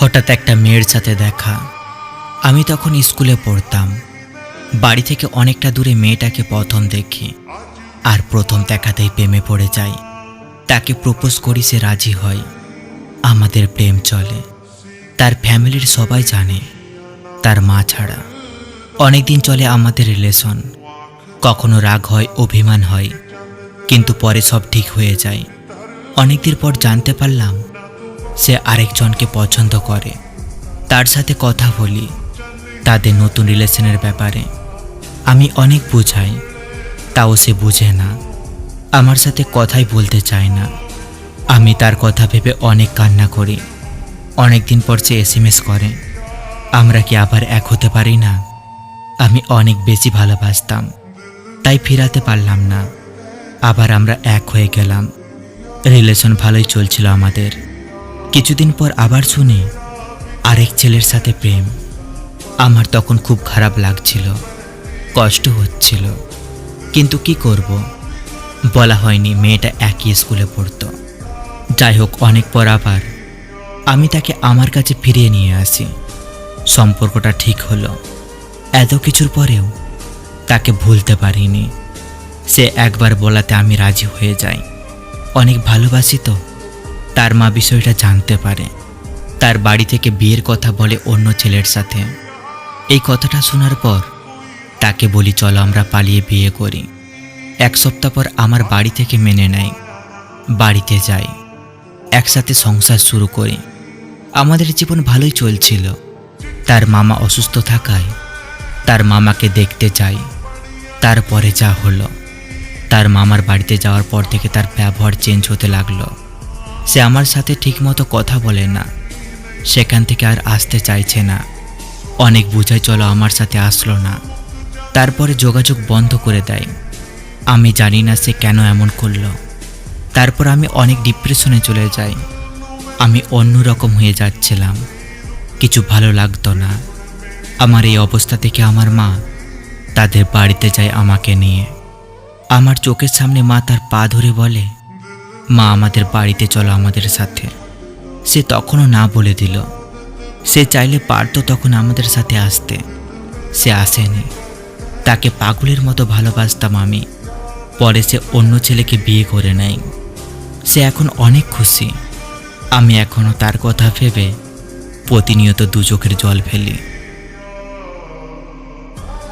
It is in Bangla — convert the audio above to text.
হঠাৎ একটা মেয়ের সাথে দেখা। আমি তখন স্কুলে পড়তাম। বাড়ি থেকে অনেকটা দূরে মেয়েটাকে প্রথম দেখি। আর প্রথম দেখাতেই প্রেমে পড়ে যাই। তাকে প্রপোজ করি সে রাজি হয়। আমাদের প্রেম চলে। তার ফ্যামিলির সবাই জানে। তার মা ছাড়া। অনেক দিন চলে আমাদের রিলেশন। কখনো রাগ হয়, অভিমান হয়। কিন্তু পরে সব ঠিক হয়ে যায়। অনেকদিন পর জানতে পারলাম সে আরেকজনকে পছন্দ করে। তার সাথে কথা বলি, তাদের নতুন রিলেশনের ব্যাপারে। আমি অনেক বুঝাই, তাও সে বুঝে না। আমার সাথে কথাই বলতে চায় না। আমি তার কথা ভেবে অনেক কান্না করি। অনেক দিন পর সে এস এম এস করে। আমরা কি আবার এক হতে পারি না? আমি অনেক বেশি ভালোবাসতাম, তাই ফিরাতে পারলাম না। আবার আমরা এক হয়ে গেলাম। রিলেশন ভালোই চলছিল আমাদের। কিছুদিন পর আবার শুনি, আরেক ছেলের সাথে প্রেম। আমার তখন খুব খারাপ লাগছিল, কষ্ট হচ্ছিল। কিন্তু কি করব? বলা হয়নি মেয়েটা একই স্কুলে পড়তো। যাই হোক, অনেক পর আবার আমি তাকে আমার কাছে ফিরিয়ে নিয়ে আসি। সম্পর্কটা ঠিক হলো। এত কিছুর পরেও তাকে ভুলতে পারিনি। সে একবার বলাতে আমি রাজি হয়ে যাই। অনেক ভালোবাসি তো। তার মা বিষয়টা জানতে পারে। তার বাড়ি থেকে বিয়ের কথা বলে অন্য ছেলের সাথে। এই কথাটা শোনার পর তাকে বলি, চলো আমরা পালিয়ে বিয়ে করি। এক সপ্তাহ পর আমার বাড়ি থেকে মেনে নেয় বাড়িতে যাই। একসাথে সংসার শুরু করি। আমাদের জীবন ভালোই চলছিল। তার মামা অসুস্থ থাকায় তার মামাকে দেখতে যাই। তারপরে যা হলো। তার মামার বাড়িতে যাওয়ার পর থেকে তার ব্যবহার চেঞ্জ হতে লাগল। সে আমার সাথে ঠিকমতো কথা বলে না। সেখান থেকে আর আসতে চাইছে না। অনেক বুঝাই চলো আমার সাথে আসলো না। তারপরে যোগাযোগ বন্ধ করে দেয়। আমি জানি না সে কেন এমন করল। তারপর আমি অনেক ডিপ্রেশনে চলে যাই। আমি অন্য রকম হয়ে যাচ্ছিলাম। কিছু ভালো লাগতো না। আমার এই অবস্থা থেকে আমার মা তাদের বাড়িতে যায় আমাকে নিয়ে। আমার চোখের সামনে মা তার পা ধরে বলে মা আমাদের বাড়িতে চলো আমাদের সাথে। সে তখনও না বলে দিল। সে চাইলে পারতো তখন আমাদের সাথে আসতে। সে আসেনি। তাকে পাগলের মতো ভালোবাসতাম আমি। পরে সে অন্য ছেলেকে বিয়ে করে নেয়। সে এখন অনেক খুশি। আমি এখনও তার কথা ভেবে প্রতিনিয়ত দু চোখের জল ফেলি।